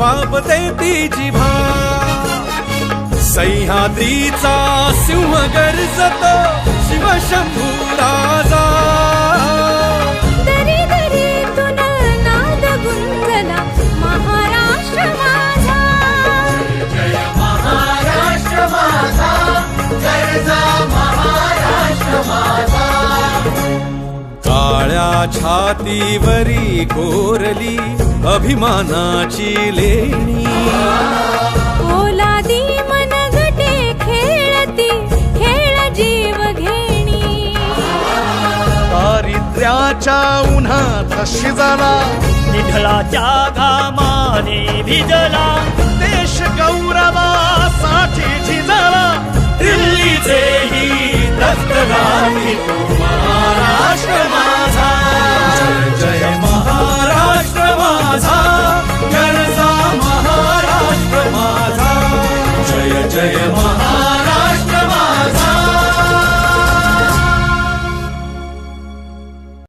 वापते ती जिभा सह्याद्रीचा सिंह गर्जतो शिवशंभू राजा. काळ्या छातीवरी कोरली अभिमानाची लेणी. ओलादी मन गटे खेळती खेळ जीव घेणी. दारिद्र्याच्या उन्हात शिजला निधळाच्या घामाने भिजला देश गौरवासाठी झिजला दिल्लीचेही दत्तगामी